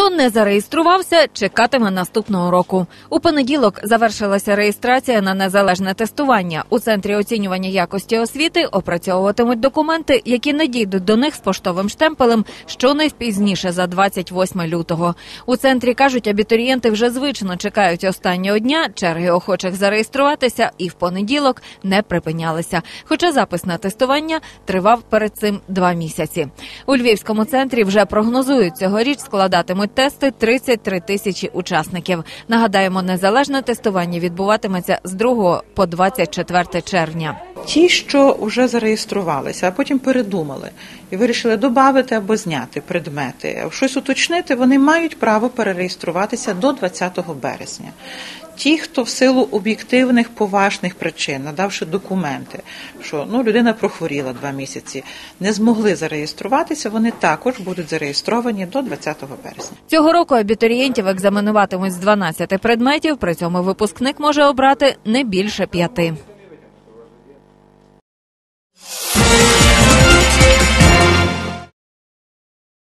Хто не зареєструвався, чекатиме наступного року. У понеділок завершилася реєстрація на незалежне тестування. У центрі оцінювання якості освіти опрацьовуватимуть документи, які надійдуть до них з поштовим штемпелем, що найпізніше за 28 лютого. У центрі кажуть, абітурієнти вже звично чекають останнього дня. Черги охочих зареєструватися і в понеділок не припинялися. Хоча запис на тестування тривав перед цим два місяці. У Львівському центрі вже прогнозують цьогоріч складатимуть тести 33 тисячі учасників. Нагадаємо, незалежне тестування відбуватиметься з 2 по 24 червня. Ті, що вже зареєструвалися, а потім передумали і вирішили додати або зняти предмети, щось уточнити, вони мають право перереєструватися до 20 березня. Ті, хто в силу об'єктивних поважних причин, надавши документи, що ну людина прохворіла два місяці, не змогли зареєструватися, вони також будуть зареєстровані до 20 березня. Цього року абітурієнтів екзаменуватимуть з 12 предметів. При цьому випускник може обрати не більше п'яти.